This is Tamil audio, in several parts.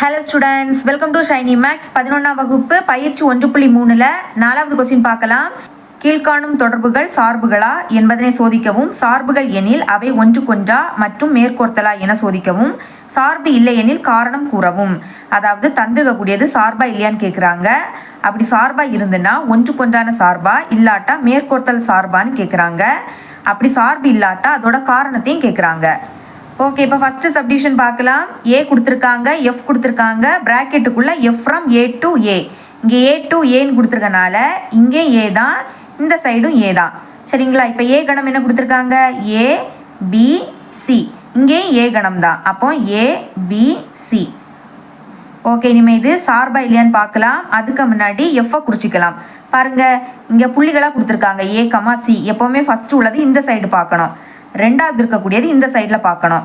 Hello students welcome to Shiny Max பதினொன்றாம் வகுப்பு பயிற்சி ஒன்று புள்ளி மூணில் நாலாவது கொஸ்டின் பார்க்கலாம். கீழ்காணும் தொடர்புகள் சார்புகளா என்பதனை சோதிக்கவும் சார்புகள் எனில் அவை ஒன்றுக்கொன்றா மற்றும் மேற்கோர்த்தலா என சோதிக்கவும் சார்பு இல்லை எனில் காரணம் கூறவும். அதாவது தந்திருக்கக்கூடியது சார்பா இல்லையான்னு கேட்குறாங்க அப்படி சார்பா இருந்துன்னா ஒன்றுக்கொன்றான சார்பா இல்லாட்டா மேற்கோர்த்தல் சார்பான்னு கேட்குறாங்க அப்படி சார்பு இல்லாட்டா அதோட காரணத்தையும் கேட்குறாங்க ஓகே இப்போ ஃபஸ்ட்டு சப்டிஷன் பார்க்கலாம். ஏ கொடுத்துருக்காங்க எஃப் கொடுத்துருக்காங்க. ப்ராக்கெட்டுக்குள்ளே F from A to A இங்கே ஏ டு ஏன்னு கொடுத்துருக்கனால இங்கே ஏ தான் இந்த சைடும் ஏ தான். சரிங்களா? இப்போ ஏ கணம் என்ன கொடுத்துருக்காங்க? ஏ பி சி இங்கேயும் ஏ கணம் தான். அப்போ ஏ பி சி ஓகே இனிமேல் இது சார்பா இல்லையான்னு பார்க்கலாம். அதுக்கு முன்னாடி எஃப்ஐ குறிச்சிக்கலாம். பாருங்கள் இங்கே புள்ளிகளாக கொடுத்துருக்காங்க. ஏ கமா சி எப்போவுமே ஃபஸ்ட்டு உள்ளது இந்த சைடு பார்க்கணும். ரெண்டாவது இருக்கக்கூடியது இந்த சைடில் பார்க்கணும்.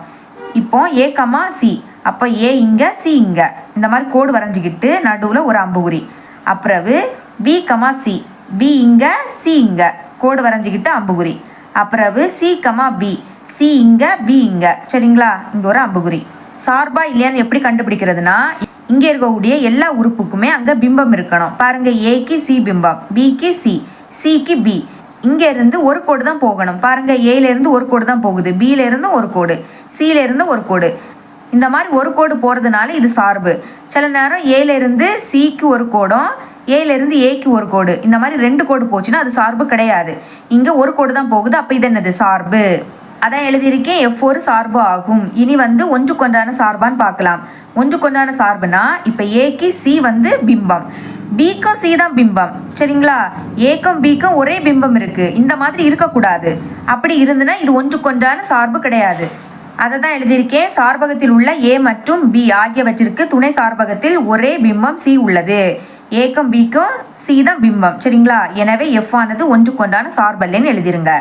இப்போ ஏ கமா சி அப்போ ஏ இங்கே சி இங்கே. இந்த மாதிரி கோடு வரைஞ்சிக்கிட்டு நடுவில் ஒரு அம்புகுறி அப்புறவு பி கமா சி பி இங்கே சி இங்கே. கோடு வரைஞ்சிக்கிட்டு அம்புகுறி அப்புறவு சி கமா பி சி இங்கே பி இங்கே. சரிங்களா? இங்கே ஒரு அம்புகுறி சார்பா இல்லையான்னு எப்படி கண்டுபிடிக்கிறதுனா இங்கே இருக்கக்கூடிய எல்லா உறுப்புக்குமே அங்கே பிம்பம் இருக்கணும். பாருங்கள் ஏக்கு சி பிம்பம் பிக்கு சி சிக்கு பி இங்கேருந்து ஒரு கோடு தான் போகணும். பாருங்க ஏலேருந்து ஒரு கோடு தான் போகுது. பியிலேருந்து ஒரு கோடு. சியிலேருந்து இருந்து ஒரு கோடு. இந்த மாதிரி ஒரு கோடு போகிறதுனால இது சார்பு. சில நேரம் ஏலேருந்து சிக்கு ஒரு கோடும் ஏலேருந்து ஏக்கு ஒரு கோடு. இந்த மாதிரி ரெண்டு கோடு போச்சுன்னா அது சார்பு கிடையாது. இங்கே ஒரு கோடு தான் போகுது. அப்போ இது என்னது? சார்பு. அதான் எழுதியிருக்கேன். எஃப் ஒரு சார்பு ஆகும். இனி வந்து ஒன்றுக்கொன்றான சார்பான்னு பார்க்கலாம். ஒன்றுக்கொன்றான சார்புனா இப்போ ஏக்கு சி வந்து பிம்பம். பிக்கும் சி தான் பிம்பம். சரிங்களா? ஏக்கும் பிக்கும் ஒரே பிம்பம் இருக்குது இந்த மாதிரி இருக்கக்கூடாது. அப்படி இருந்துன்னா இது ஒன்றுக்கொன்றான சார்பு கிடையாது. அதை தான் எழுதியிருக்கேன் சார்பகத்தில் உள்ள ஏ மற்றும் பி ஆகியவற்றிற்கு துணை சார்பகத்தில் ஒரே பிம்பம் சி உள்ளது. ஏக்கும் பிக்கும் சி தான் பிம்பம். சரிங்களா? எனவே எஃப் ஆனது ஒன்றுக்கொண்டான சார்பல்லைன்னு எழுதிருங்க.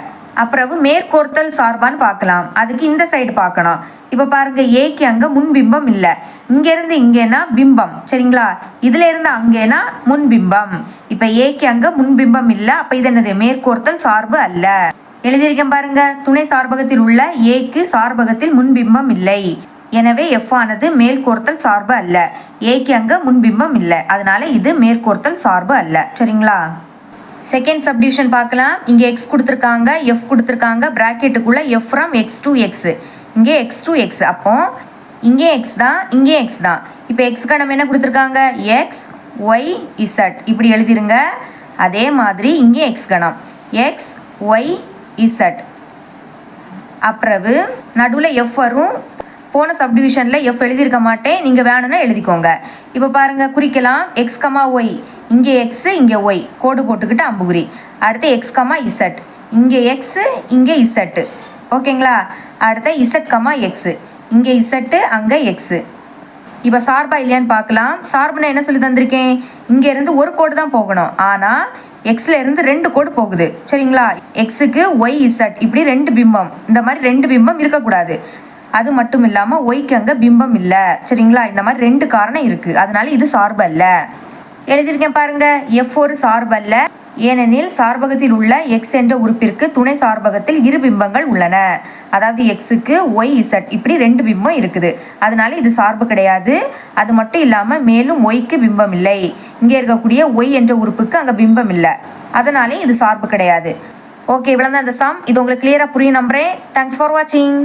அப்புறவு மேற்கோர்த்தல் சார்பான்னு பார்க்கலாம். அதுக்கு இந்த சைடு பார்க்கணும். இப்போ பாருங்க ஏக்கு அங்கே முன்பிம்பம் இல்லை. இங்கேருந்து இங்கேனா பிம்பம். சரிங்களா? இதுல இருந்து அங்கேனா முன்பிம்பம் இப்போ ஏக்கு அங்கே முன்பிம்பம் இல்லை. அப்போ இது என்னது? மேற்கோர்த்தல் சார்பு அல்ல. எழுதியிருக்கேன் பாருங்க. துணை சார்பகத்தில் உள்ள ஏக்கு சார்பகத்தில் முன்பிம்பம் இல்லை. எனவே எஃப் ஆனது மேற்கோர்த்தல் சார்பு அல்ல. ஏக்கு அங்கே முன்பிம்பம் இல்லை. அதனால இது மேற்கோர்த்தல் சார்பு அல்ல. சரிங்களா? செகண்ட் சப்டிவிஷன் பார்க்கலாம். இங்கே எக்ஸ் கொடுத்துருக்காங்க எஃப் கொடுத்துருக்காங்க ப்ராக்கெட்டுக்குள்ளே F from X to X இங்கே எக்ஸ் டு எக்ஸ் அப்போ இங்கே எக்ஸ் தான் இங்கே எக்ஸ் தான். இப்போ எக்ஸ்க்கு நம்ம என்ன கொடுத்துருக்காங்க? எக்ஸ் ஒய் இசட் இப்படி எழுதிருங்க. அதே மாதிரி இங்கே எக்ஸ் கணம் எக்ஸ் ஒய் இசட் அப்புறவு நடுவில் எஃப் வரும். போன சப்டிவிஷனில் எஃப் எழுதியிருக்க மாட்டேன். நீங்கள் வேணும்னா எழுதிக்கோங்க. இப்போ பாருங்கள் குறிக்கலாம். எக்ஸ் கமா ஒய் இங்கே எக்ஸு இங்கே ஒய் கோடு போட்டுக்கிட்டு அம்புகுறி. அடுத்து எக்ஸ் கமா இசட் இங்கே எக்ஸு இங்கே இசட்டு ஓகேங்களா? அடுத்த இசட் கமா எக்ஸு இங்கே இசட்டு அங்கே எக்ஸு இப்போ சார்பா இல்லையான்னு பார்க்கலாம். சார்புனா என்ன சொல்லி தந்திருக்கேன்? இங்கேருந்து ஒரு கோடு தான் போகணும். ஆனால் எக்ஸில் இருந்து ரெண்டு கோடு போகுது. சரிங்களா? எக்ஸுக்கு ஒய் இசட் இப்படி ரெண்டு பிம்பம். இந்த மாதிரி ரெண்டு பிம்பம் இருக்கக்கூடாது. அது மட்டும் இல்லாமல் ஒய்க்கு அங்கே பிம்பம் இல்லை. சரிங்களா? இந்த மாதிரி ரெண்டு காரணம் இருக்குது அதனால இது சார்பு அல்ல. எழுதியிருக்கேன் பாருங்கள் எஃப் ஒரு சார்பு அல்ல. ஏனெனில் சார்பகத்தில் உள்ள எக்ஸ் என்ற உறுப்பிற்கு துணை சார்பகத்தில் இரு பிம்பங்கள் உள்ளன. அதாவது எக்ஸுக்கு ஒய் இசட் இப்படி ரெண்டு பிம்பம் இருக்குது. அதனால இது சார்பு கிடையாது. அது மட்டும் இல்லாமல் மேலும் ஒய்க்கு பிம்பம் இல்லை. இங்கே இருக்கக்கூடிய ஒய் என்ற உறுப்புக்கு அங்கே பிம்பம் இல்லை. அதனாலே இது சார்பு கிடையாது. ஓகே இவ்வளோ தான் இந்த சம் இது உங்களுக்கு கிளியராக புரியும் நம்புறேன். தேங்க்ஸ் ஃபார் வாட்சிங்